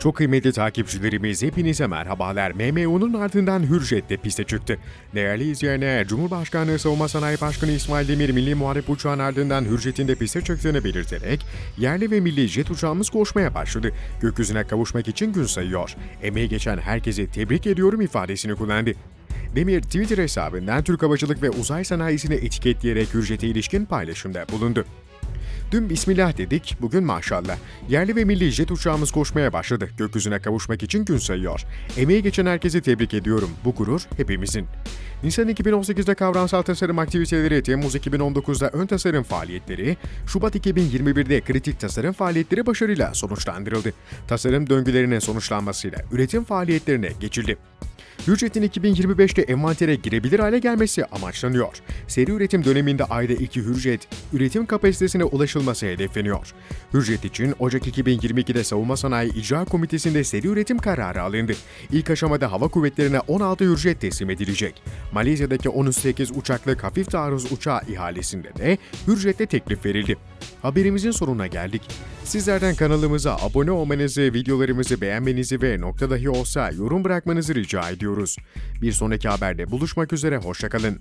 Çok kıymetli takipçilerimiz hepinize merhabalar. MMU'nun ardından Hürjet de piste çıktı. Değerli izleyenler, Cumhurbaşkanı Savunma Sanayi Başkanı İsmail Demir Milli Muharip Uçağı'nın ardından Hürjet'in de piste çıktığını belirterek yerli ve milli jet uçağımız koşmaya başladı. Gökyüzüne kavuşmak için gün sayıyor. Emeği geçen herkese tebrik ediyorum ifadesini kullandı. Demir Twitter hesabından Türk Havacılık ve Uzay Sanayisi'ni etiketleyerek Hürjet'e ilişkin paylaşımda bulundu. Dün Bismillah dedik, bugün maşallah. Yerli ve milli jet uçağımız koşmaya başladı. Gökyüzüne kavuşmak için gün sayıyor. Emeği geçen herkesi tebrik ediyorum. Bu gurur hepimizin. Nisan 2018'de kavramsal tasarım aktiviteleri, Temmuz 2019'da ön tasarım faaliyetleri, Şubat 2021'de kritik tasarım faaliyetleri başarıyla sonuçlandırıldı. Tasarım döngülerinin sonuçlanmasıyla üretim faaliyetlerine geçildi. Hürjet'in 2025'te envantere girebilir hale gelmesi amaçlanıyor. Seri üretim döneminde ayda 2 Hürjet, üretim kapasitesine ulaşılması hedefleniyor. Hürjet için Ocak 2022'de Savunma Sanayi İcra Komitesi'nde seri üretim kararı alındı. İlk aşamada hava kuvvetlerine 16 Hürjet teslim edilecek. Malezya'daki 18 uçaklık hafif taarruz uçağı ihalesinde de Hürjet'te teklif verildi. Haberimizin sonuna geldik. Sizlerden kanalımıza abone olmanızı, videolarımızı beğenmenizi ve nokta dahi olsa yorum bırakmanızı rica ediyoruz. Bir sonraki haberde buluşmak üzere, hoşçakalın.